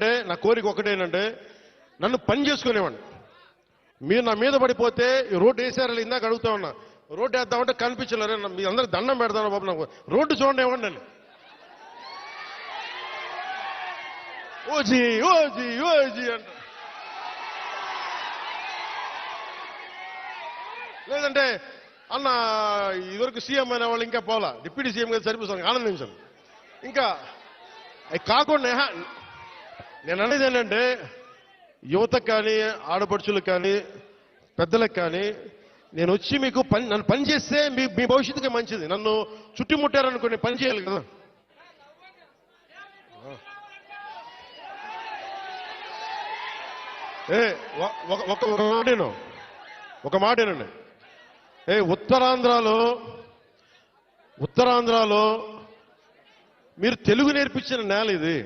అంటే నా కోరిక ఒకటేనంటే నన్ను పని చేసుకునేవాడిని. మీరు నా మీద పడిపోతే రోడ్డు వేసారని ఇందాక అడుగుతా ఉన్నా రోడ్డు వేద్దామంటే కనిపించలేరు మీ అందరికి దండం పెడతాను బాబు నాకు. రోడ్డు చూడండి ఇవ్వండి నన్ను ఓజీ ఓజీ ఓజీ అంట. లేదంటే అన్న ఇదివరకు సీఎం అయిన వాళ్ళు ఇంకా పోలా. డిప్యూటీ సీఎం గారు సరిపోతాం ఆనందించాను ఇంకా కాకుండా నేను అనేది ఏంటంటే యువతకు కానీ ఆడపడుచులకు కానీ పెద్దలకు కానీ నేను వచ్చి మీకు పని నన్ను పని చేస్తే మీ మీ భవిష్యత్తుకి మంచిది. నన్ను చుట్టుముట్టారనుకోండి పని చేయాలి కదా. ఏ ఒక ఒక ఒక మాటేను ఒక మాటేనండి ఏ ఉత్తరాంధ్రలో ఉత్తరాంధ్రలో మీరు తెలుగు నేర్పించిన నేల ఇది.